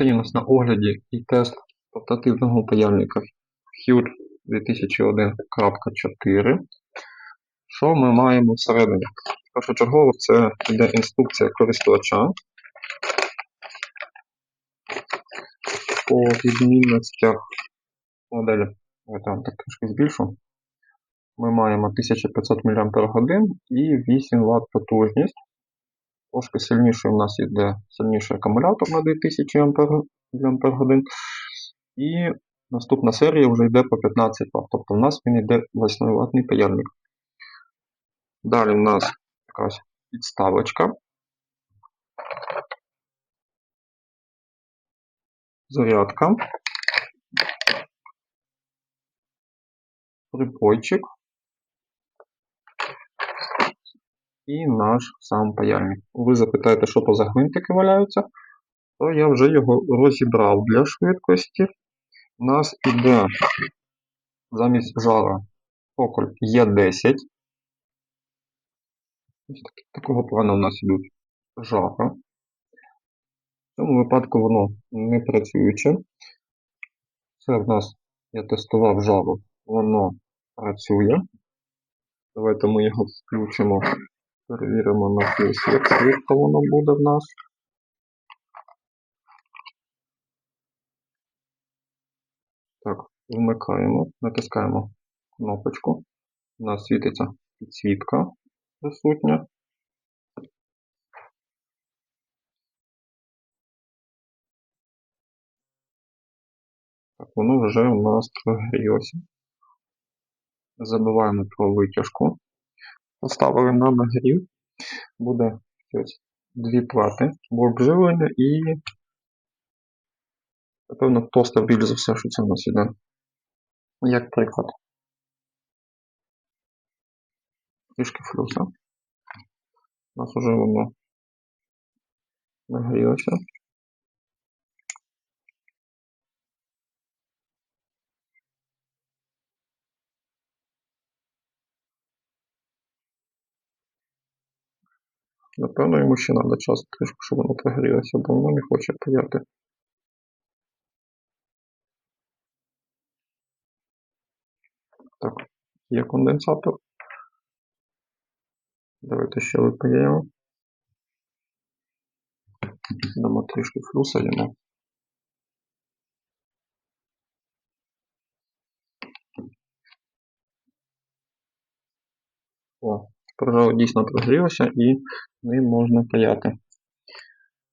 Сьогодні на огляді і тест портативного паяльника Hure 2001.4. Що ми маємо всередині? Першочергово це йде інструкція користувача. По відмінностях моделі, я там так трошки збільшу. Ми маємо 1500 мАч і 8 Вт потужність. Трошки сильніше у нас йде сильніший акумулятор на 2000 мАч. І наступна серія вже йде по 15 Вт. Тобто у нас він йде 8 ватний паяльник. Далі у нас якась підставочка. Зарядка. Припойчик. І наш сам паяльник. Ви запитаєте, що то за гвинтики валяються, то я вже його розібрав для швидкості. У нас іде замість жара поколь Е10. Ось так- такого плану у нас ідуть жара. В цьому випадку воно не працююче. Це в нас я тестував жару, воно працює. Давайте ми його включимо, перевіримо на плюс, як швидко воно буде в нас. Так, вмикаємо, натискаємо кнопочку. У нас світиться підсвітка присутня. Так, воно вже у нас прогрілося. Забуваємо про витяжку. Поставили на нагрів. Буде ось дві плати, блок живлення і, напевно, тостер більш за все, що це у нас іде. Як приклад. Трішки флюса. У нас вже воно нагрілося. Напевно, йому ще треба час трішки, щоб воно прогрілося, бо воно не хоче паяти. Так, є конденсатор. Давайте ще випаємо. Дамо трішки флюса йому. О, тепер дійсно прогрілося і ним можна паяти.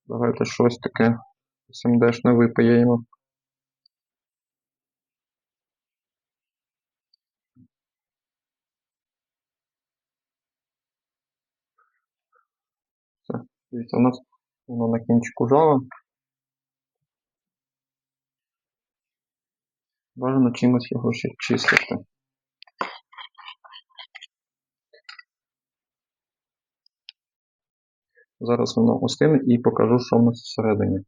Давайте щось таке SMD-шне випаяємо. Все, дивіться, у нас воно на кінчику жало. Бажано чимось його ще чистити. Зараз воно остине і покажу, що в нас всередині.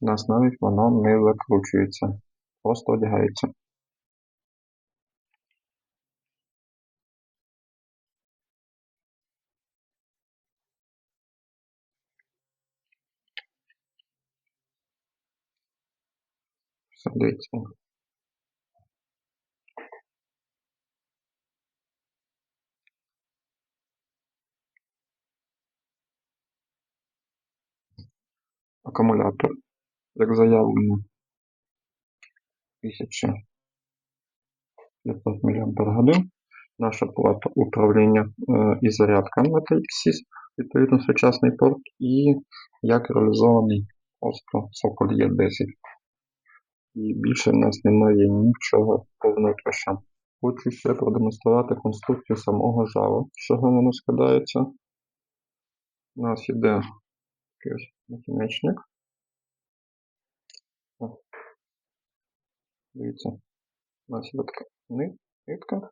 У нас навіть воно не закручується, просто одягається. Дивіться. Акумулятор, як заявлено, 1500 мАч. Наша плата управління е, і зарядка на TXS, відповідно сучасний порт, і як реалізований просто Соколь Е10. І більше в нас немає нічого по внутрішньому. Хочу ще продемонструвати конструкцію самого жала. З чого воно складається? У нас іде ось накінечник. Дивіться, у нас є така нитка.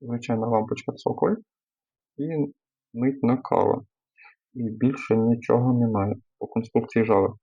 Звичайна лампочка цоколь і митна кава. І більше нічого немає по конструкції жала.